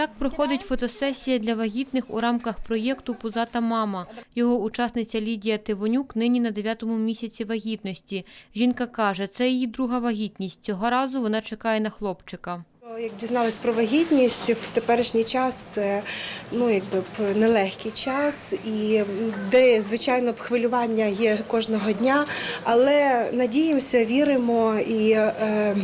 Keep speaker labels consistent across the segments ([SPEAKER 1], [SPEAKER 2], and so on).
[SPEAKER 1] Так проходить фотосесія для вагітних у рамках проєкту Пузата мама. Його учасниця Лідія Тивонюк нині на дев'ятому місяці вагітності. Жінка каже, це її друга вагітність. Цього разу вона чекає на хлопчика.
[SPEAKER 2] Як дізналась про вагітність в теперішній час, це ну якби нелегкий час, і де звичайно б хвилювання є кожного дня, але надіємося, віримо і. Е,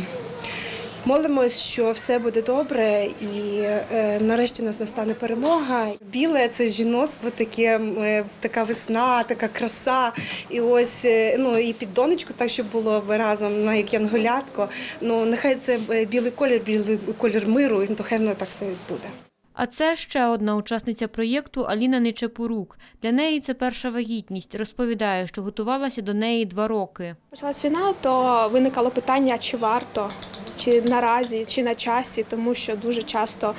[SPEAKER 2] Молимось, що все буде добре, і е, нарешті нас настане перемога. Біле це жіноцтво, таке е, така весна, така краса. І ось е, ну і під донечку, так щоб було разом на як янголятко. Ну нехай це білий колір, білий колір миру, і воно так все буде.
[SPEAKER 1] А це ще одна учасниця проєкту Аліна Нечепорук. Для неї це перша вагітність. Розповідає, що готувалася до неї два роки.
[SPEAKER 3] Почалась війна, то виникало питання, чи варто, чи наразі, чи на часі, тому що дуже часто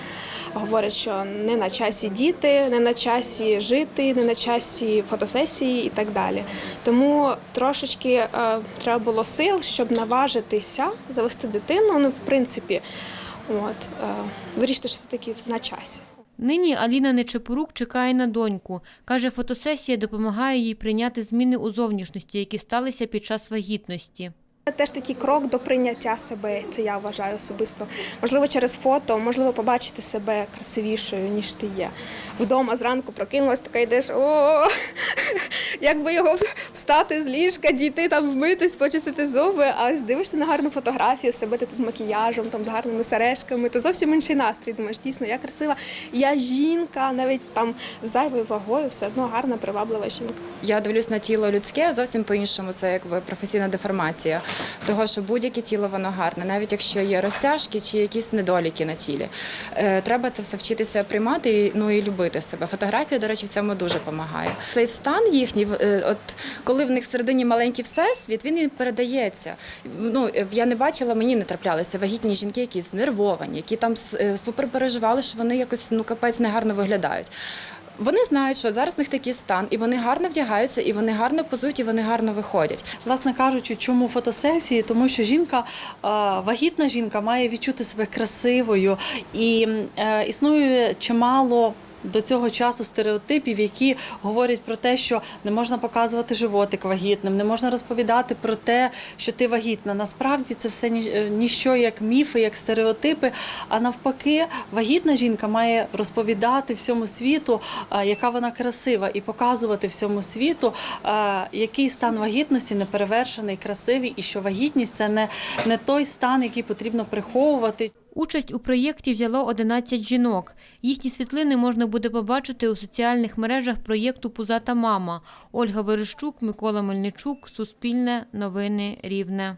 [SPEAKER 3] говорять, що не на часі діти, не на часі жити, не на часі фотосесії і так далі. Тому трошечки е, треба було сил, щоб наважитися завести дитину. Ну, в принципі, от, е, вирішити, що все таки на часі.
[SPEAKER 1] Нині Аліна Нечепорук чекає на доньку. Каже, фотосесія допомагає їй прийняти зміни у зовнішності, які сталися під час вагітності.
[SPEAKER 3] Теж такий крок до прийняття себе. Це я вважаю особисто. Можливо, через фото, можливо, побачити себе красивішою, ніж ти є. Вдома зранку прокинулась, така йдеш, о, як би його встати з ліжка, дійти там вмитись, почистити зуби. А ось дивишся на гарну фотографію, себе ти з макіяжем, там з гарними сережками, то зовсім інший настрій. Думаєш, дійсно, я красива, я жінка, навіть там зайвою вагою, все одно гарна, приваблива жінка.
[SPEAKER 4] Я дивлюсь на тіло людське зовсім по-іншому. Це якби професійна деформація. Того, що будь-яке тіло воно гарне, навіть якщо є розтяжки чи якісь недоліки на тілі. Е, треба це все вчитися приймати ну, і любити себе. Фотографія, до речі, в цьому дуже допомагає. Цей стан їхній, от коли в них всередині маленький всесвіт, він і передається. Ну, е, я не бачила, мені не траплялися вагітні жінки, які знервовані, які там е, супер переживали, що вони якось ну капець негарно виглядають. Вони знають, що зараз в них такий стан, і вони гарно вдягаються, і вони гарно позують, і вони гарно виходять.
[SPEAKER 5] Власне кажучи, чому фотосесії? Тому що жінка, е, вагітна жінка, має відчути себе красивою, і е, існує чимало. До цього часу стереотипів, які говорять про те, що не можна показувати животик вагітним, не можна розповідати про те, що ти вагітна. Насправді це все е, ніщо як міфи, як стереотипи. А навпаки, вагітна жінка має розповідати всьому світу, е, яка вона красива, і показувати всьому світу, е, який стан вагітності неперевершений, красивий, і що вагітність це не, не той стан, який потрібно приховувати.
[SPEAKER 1] Участь у проєкті взяло 11 жінок. Їхні світлини можна буде побачити у соціальних мережах проєкту Пузата мама. Ольга Верещук, Микола Мельничук, Суспільне, Новини Рівне.